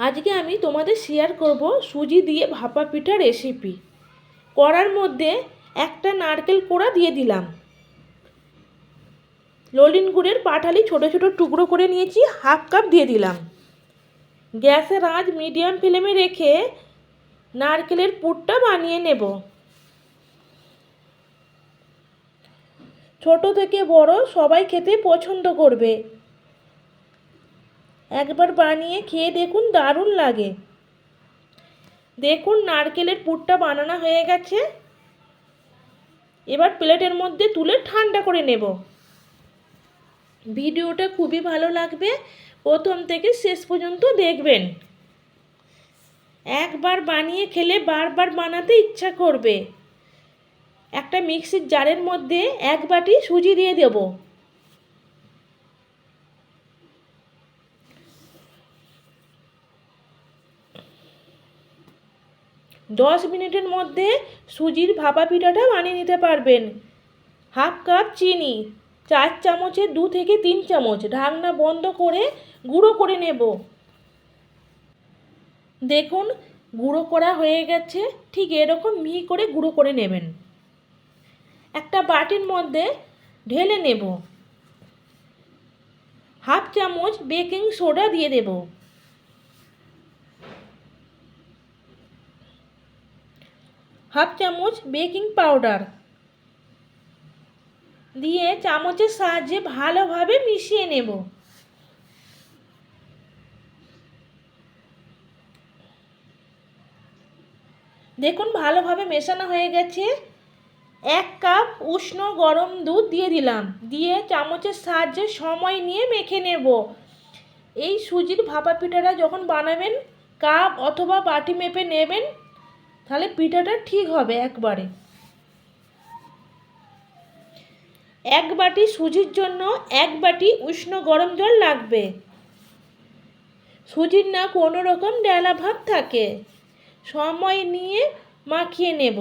আজকে আমি তোমাদের শেয়ার করব সুজি দিয়ে ভাপা পিঠা রেসিপি কড়ার মধ্যে একটা নারকেল কোড়া দিয়ে দিলাম। ললিন গুড়ের পাঠালি ছোট ছোট টুকরো করে নিয়েছি হাফ কাপ দিয়ে দিলাম। গ্যাসের আঁচ মিডিয়াম ফ্লেমে রেখে নারকেলের পুরটা বানিয়ে নেব। ছোট থেকে বড় সবাই খেতে পছন্দ করবে। একবার বানিয়ে খেয়ে দেখুন, দারুণ লাগে। দেখুন, নারকেলের পুরটা বানানো হয়ে গেছে। এবার প্লেটের মধ্যে তুলে ঠান্ডা করে নেব। ভিডিওটা খুবই ভালো লাগবে। প্রথম থেকে শেষ পর্যন্ত দেখবেন। একবার বানিয়ে খেলে বারবার বানাতে ইচ্ছা করবে। একটা মিক্সির জারের মধ্যে এক বাটি সুজি দিয়ে দেবো। দশ মিনিটের মধ্যে সুজির ভাপা পিঠাটা বানিয়ে নিতে পারবেন। হাফ কাপ চিনি, চার চামচের দু থেকে তিন চামচ ঢাকনা বন্ধ করে গুঁড়ো করে নেব। দেখুন, গুঁড়ো করা হয়ে গেছে, ঠিক এরকম মিহি করে গুঁড়ো করে নেবেন। একটা বাটির মধ্যে ঢেলে নেব। হাফ চামচ বেকিং সোডা দিয়ে দেবো। হাফ চামচ বেকিং পাউডার দিয়ে চামচের সাহায্যে ভালোভাবে মিশিয়ে নেব। দেখুন ভালোভাবে মেশানো হয়ে গেছে। এক কাপ উষ্ণ গরম দুধ দিয়ে দিলাম। দিয়ে চামচের সাহায্যে সময় নিয়ে মেখে নেব। এই সুজির ভাপা পিঠাটা যখন বানাবেন, কাপ অথবা বাটি মেপে নেবেন তাহলে পিঠাটা ঠিক হবে একবারে। এক বাটি সুজির জন্য এক বাটি উষ্ণ গরম জল লাগবে। সুজির না কোনো রকম ডেলা ভাব থাকে। সময় নিয়ে মাখিয়ে নেব।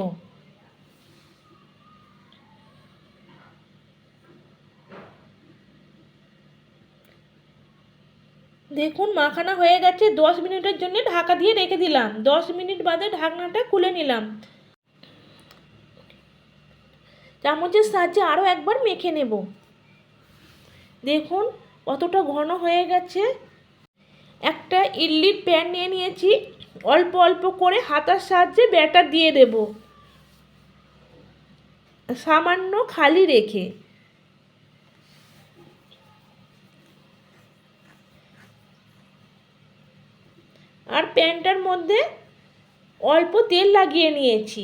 দেখুন, মাখানা হয়ে গেছে। দশ মিনিটের জন্য ঢাকা দিয়ে রেখে দিলাম। দশ মিনিট বাদে ঢাকনাটা খুলে নিলাম। চামচের সাহায্যে আরও একবার মেখে নেব। দেখুন, কতটা ঘন হয়ে গেছে। একটা ইডলির প্যান নিয়ে নিয়েছি। অল্প অল্প করে হাতার সাহায্যে ব্যাটার দিয়ে দেব। সামান্য খালি রেখে। আর প্যানটার মধ্যে অল্প তেল লাগিয়ে নিয়েছি।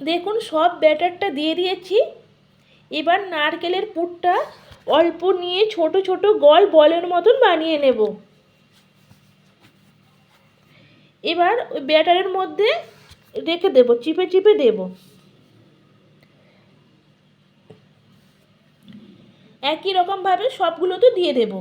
দেখুন, সব ব্যাটারটা দিয়ে দিয়েছি। এবার নারকেলের পুরটা অল্প নিয়ে ছোট ছোট গল বলের মতন বানিয়ে নেব। এবার ব্যাটারের মধ্যে রেখে দেব, চিপে চিপে দেবো। একই রকমভাবে সবগুলোতে দিয়ে দেব।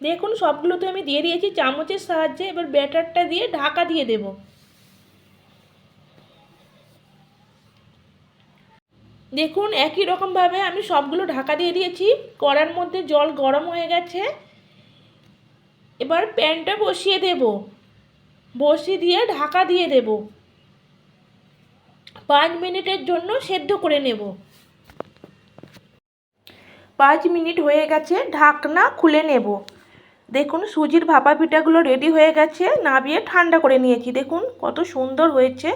দেখুন সবগুলোতে আমি দিয়ে দিয়েছি, চামচের সাহায্যে এবার ব্যাটারটা দিয়ে ঢাকা দিয়ে দেব। দেখুন, একই রকমভাবে আমি সবগুলো ঢাকা দিয়ে দিয়েছি, কড়ার মধ্যে জল গরম হয়ে গেছে। এবার প্যানটা বসিয়ে দেব। বসিয়ে দিয়ে ঢাকা দিয়ে দেবো। পাঁচ মিনিটের জন্য সেদ্ধ করে নেব। পাঁচ মিনিট হয়ে গেছে, ঢাকনা খুলে নেব। দেখুন, সুজির ভাপা পিঠাগুলো রেডি হয়ে গেছে, নাবিয়ে ঠান্ডা করে নিয়েছি। দেখুন, কত সুন্দর হয়েছে।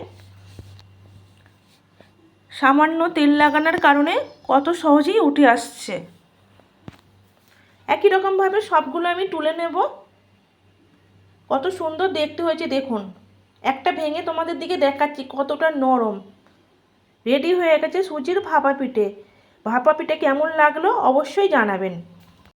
সামান্য তেল লাগানোর কারণে কত সহজেই উঠে আসছে। একই রকমভাবে সবগুলো আমি তুলে নেব। কত সুন্দর দেখতে হয়েছে, দেখুন। একটা ভেঙে তোমাদের দিকে দেখাচ্ছি, কতটা নরম। রেডি হয়ে গেছে সুজির ভাপা পিঠে। ভাপা পিঠে কেমন লাগল অবশ্যই জানাবেন।